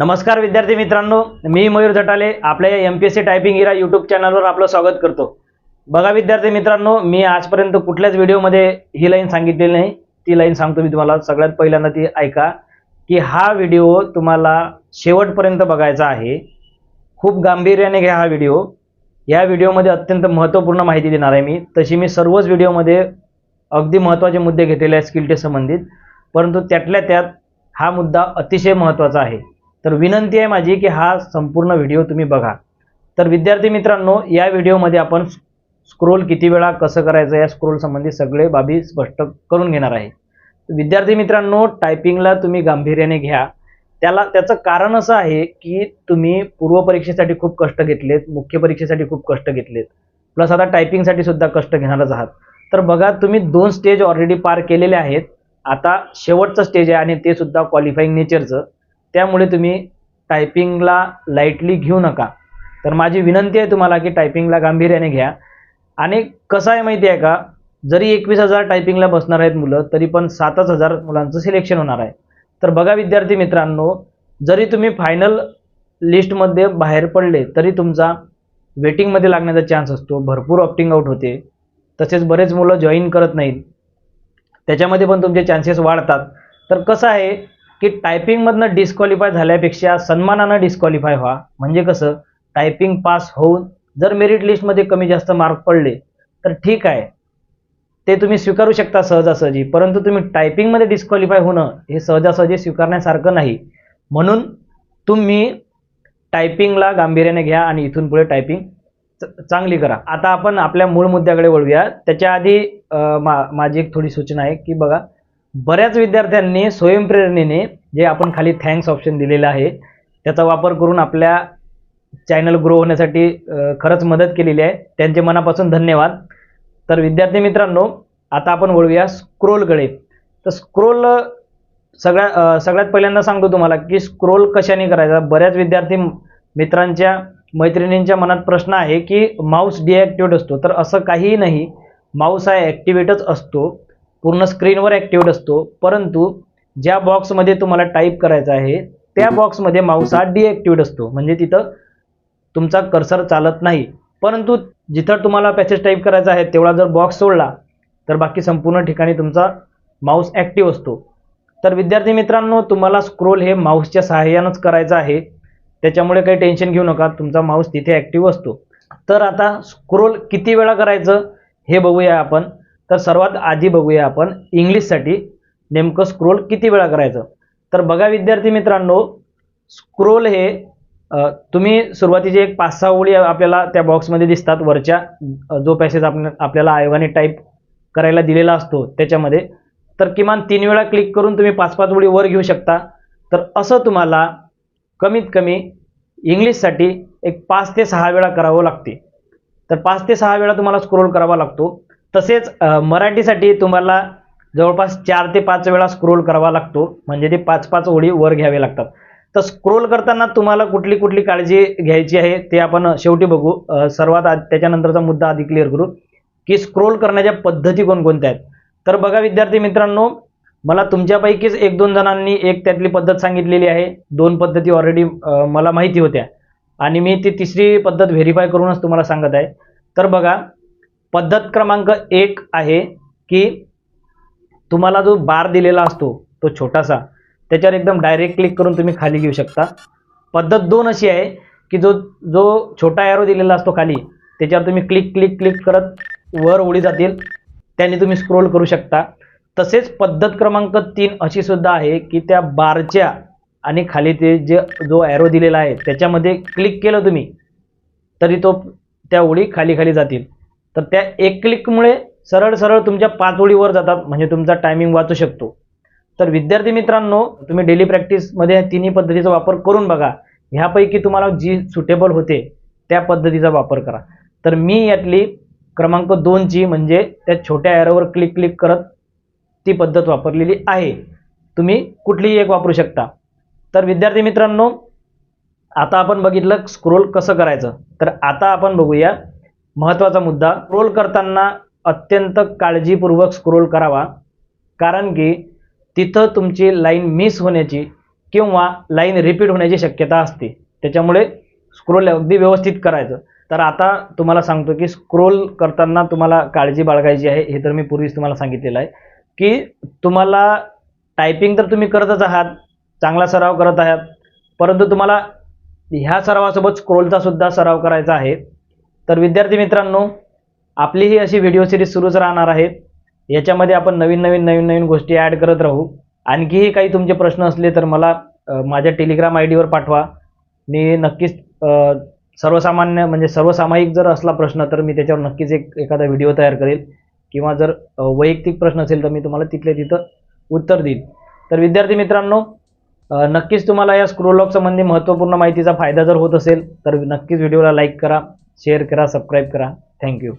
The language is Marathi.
नमस्कार विद्यार्थी मित्रांनो मी मयूर झटाले आपल्या या M P S C typing era YouTube चॅनलवर आपलं स्वागत करतो. बघा विद्यार्थी मित्रांनो मी आजपर्यंत कुठल्याच व्हिडिओमध्ये ही लाईन सांगितलेली नाही. ती लाईन सांगतो मी तुम्हाला सगळ्यात पहिल्यांदा ती ऐका की हा व्हिडिओ तुम्हाला शेवटपर्यंत बघायचा आहे. खूप गांभीर्याने घ्या हा व्हिडिओ या व्हिडिओमध्ये अत्यंत महत्त्वपूर्ण माहिती देणार आहे मी. तशी मी सर्वच व्हिडिओमध्ये अगदी महत्त्वाचे मुद्दे घेतलेले आहेत स्किल टेस्ट संबंधित. परंतु त्यातल्या त्यात हा मुद्दा अतिशय महत्त्वाचा आहे. तर विनंती आहे माझी की हा संपूर्ण व्हिडिओ तुम्ही बघा. तर विद्यार्थी मित्रांनो या व्हिडिओमध्ये आपण स्क्रोल किती वेळा कसं करायचं या स्क्रोल संबंधी सगळे बाबी स्पष्ट करून घेणार आहे. विद्यार्थी मित्रांनो टायपिंगला तुम्ही गांभीर्याने घ्या. त्याला त्याचं कारण असं आहे की तुम्ही पूर्व परीक्षेसाठी खूप कष्ट घेतलेत मुख्य परीक्षेसाठी खूप कष्ट घेतलेत. प्लस आता टायपिंगसाठी सुद्धा कष्ट घेणारच आहात. तर बघा तुम्ही दोन स्टेज ऑलरेडी पार केलेले आहेत. आता शेवटचं स्टेज आहे आणि ते सुद्धा क्वालिफाईंग नेचरचं त्यामुळे तुम्ही टायपिंगला लाईटली घेऊ नका. तर माझी विनंती आहे तुम्हाला की टायपिंगला गांभीर्याने घ्या. आणि कसं आहे माहिती आहे का? जरी एकवीस हजार टायपिंगला बसणार आहेत मुलं तरी पण सातच हजार मुलांचं सिलेक्शन होणार आहे. तर बघा विद्यार्थी मित्रांनो जरी तुम्ही फायनल लिस्टमध्ये बाहेर पडले तरी तुमचा वेटिंगमध्ये लागण्याचा चान्स असतो. भरपूर ऑप्टिंग आउट होते. तसेच बरेच मुलं जॉईन करत नाहीत. त्याच्यामध्ये पण तुमचे चान्सेस वाढतात. तर कसं आहे की टायपिंगमधनं डिस्क्वालिफाय झाल्यापेक्षा सन्मानानं डिस्क्वालिफाय व्हा. म्हणजे कसं? टायपिंग पास होऊन जर मेरिट लिस्टमध्ये कमी जास्त मार्क पडले तर ठीक आहे. ते तुम्ही स्वीकारू शकता सहजासहजी. परंतु तुम्ही टायपिंगमध्ये डिस्क्वालिफाय होणं हे सहजासहजी स्वीकारण्यासारखं नाही. म्हणून तुम्ही टायपिंगला गांभीर्याने घ्या आणि इथून पुढे टायपिंग च- चांगली करा. आता आपण आपल्या मूळ मुद्द्याकडे वळूया. त्याच्या आधी मा माझी एक थोडी सूचना आहे की बघा बऱ्याच विद्यार्थ्यांनी स्वयंप्रेरणेने जे आपण खाली थँक्स ऑप्शन दिलेलं आहे त्याचा वापर करून आपल्या चॅनल ग्रो होण्यासाठी खरंच मदत केलेली आहे. त्यांचे मनापासून धन्यवाद. तर विद्यार्थी मित्रांनो आता आपण वळूया स्क्रोलकडे तर स्क्रोल सगळ्या सगळ्यात पहिल्यांदा सांगतो तुम्हाला की स्क्रोल कशाने करायचा? बऱ्याच विद्यार्थी मित्रांच्या मैत्रिणींच्या मनात प्रश्न आहे की माऊस डिॲक्टिवेट असतो. तर असं काहीही नाही. माऊस हा ॲक्टिवेटच असतो. पूर्ण स्क्रीनवर ॲक्टिवेट असतो परंतु ज्या बॉक्समध्ये तुम्हाला टाईप करायचं आहे त्या बॉक्समध्ये माऊस हा डिॲक्टिवेट असतो. म्हणजे तिथं तुमचा कर्सर चालत नाही. परंतु जिथं तुम्हाला पॅसेज टाईप करायचा आहे तेवढा जर बॉक्स सोडला तर बाकी संपूर्ण ठिकाणी तुमचा माऊस ॲक्टिव्ह असतो. तर विद्यार्थी मित्रांनो तुम्हाला स्क्रोल हे माऊसच्या सहाय्यानंच करायचं आहे. त्याच्यामुळे काही टेन्शन घेऊ नका तुमचा माऊस तिथे ॲक्टिव्ह असतो. तर आता स्क्रोल किती वेळा करायचं हे बघूया आपण. तर सर्वात आधी बघूया आपण इंग्लिशसाठी नेमकं स्क्रोल किती वेळा करायचं? तर बघा विद्यार्थी मित्रांनो स्क्रोल हे तुम्ही सुरुवातीचे एक पाच सहा ओळी आपल्याला त्या बॉक्समध्ये दिसतात. वरच्या जो पॅसेज आपण आपल्याला आयोगाने टाईप करायला दिलेला असतो त्याच्यामध्ये. तर किमान तीन वेळा क्लिक करून तुम्ही पाच पाच ओळी वर घेऊ शकता. तर असं तुम्हाला कमीत कमी इंग्लिशसाठी एक पाच ते सहा वेळा करावं लागते. तर पाच ते सहा वेळा तुम्हाला स्क्रोल करावा लागतो. तसेच मराठीसाठी तुम्हाला जवळपास चार ते पाच वेळा स्क्रोल करावा लागतो. म्हणजे ते पाच पाच ओळी वर घ्यावे लागतात. तर स्क्रोल करताना तुम्हाला कुठली कुठली काळजी घ्यायची आहे ते आपण शेवटी बघू. सर्वात आधी त्याच्यानंतरचा मुद्दा आधी क्लिअर करू. की स्क्रोल करण्याच्या पद्धती कोणकोणत्या आहेत? तर बघा विद्यार्थी मित्रांनो मला तुमच्यापैकीच एक दोन जणांनी एक त्यातली पद्धत सांगितलेली आहे. दोन पद्धती ऑलरेडी मला माहिती होत्या. आणि मी ती तिसरी पद्धत व्हेरीफाय करूनच तुम्हाला सांगत आहे. तर बघा पद्धत क्रमांक एक आहे की तुम्हाला जो बार दिलेला असतो तो छोटासा त्याच्यावर एकदम डायरेक्ट क्लिक करून तुम्ही खाली घेऊ शकता. पद्धत दोन अशी आहे की जो जो छोटा ॲरो दिलेला असतो खाली त्याच्यावर तुम्ही क्लिक क्लिक क्लिक करत वर उडी जातील. त्याने तुम्ही स्क्रोल करू शकता. तसेच पद्धत क्रमांक तीन अशी सुद्धा आहे की त्या बारच्या आणि खाली ते जे जो ॲरो दिलेला आहे त्याच्यामध्ये क्लिक केलं तुम्ही तरी तो त्या ओळी खाली खाली जातील. तर त्या एक क्लिकमुळे सरळ सरळ तुमच्या पाच ओळीवर जातात म्हणजे तुमचा टायमिंग वाचू शकतो. तर विद्यार्थी मित्रांनो तुम्ही डेली प्रॅक्टिसमध्ये तिन्ही पद्धतीचा वापर करून बघा. ह्यापैकी तुम्हाला जी सुटेबल होते त्या पद्धतीचा वापर करा. तर मी यातली क्रमांक दोनची म्हणजे त्या छोट्या ॲरोवर क्लिक क्लिक करत ती पद्धत वापरलेली आहे. तुम्ही कुठलीही एक वापरू शकता. तर विद्यार्थी मित्रांनो आता आपण बघितलं स्क्रोल कसं करायचं? तर आता आपण बघूया महत्त्वाचा मुद्दा. स्क्रोल करताना अत्यंत काळजीपूर्वक स्क्रोल करावा. कारण की तिथं तुमची लाईन मिस होण्याची किंवा लाईन रिपीट होण्याची शक्यता असते. त्याच्यामुळे स्क्रोल अगदी व्यवस्थित करायचं. तर आता तुम्हाला सांगतो की स्क्रोल करताना तुम्हाला काळजी बाळगायची आहे हे तर मी पूर्वीच तुम्हाला सांगितलेलं आहे. की तुम्हाला टायपिंग तर तुम्ही करतच आहात चांगला सराव करत आहात परंतु तुम्हाला ह्या सरावासोबत स्क्रोलचा सुद्धा सराव करायचा आहे. तर विद्यार्थी मित्रांनो आपली ही अशी व्हिडिओ सिरीज सुरूच राहणार आहे. याच्यामध्ये आपण नवीन नवीन नवीन नवीन गोष्टी ॲड करत राहू. आणखीही काही तुमचे प्रश्न असले तर मला माझ्या टेलिग्राम आय डीवर पाठवा. मी नक्कीच सर्वसामान्य म्हणजे सर्वसामायिक जर असला प्रश्न तर मी त्याच्यावर नक्कीच एक एखादा व्हिडिओ तयार करेल. किंवा जर वैयक्तिक प्रश्न असेल तर मी तुम्हाला तिथल्या तिथं उत्तर देईल तर विद्यार्थी मित्रांनो नक्कीच तुम्हाला या स्क्रोलॉग संबंधी महत्त्वपूर्ण माहितीचा फायदा जर होत असेल तर नक्कीच व्हिडिओला लाईक करा. शेअर करा सबस्क्राईब करा. थँक्यू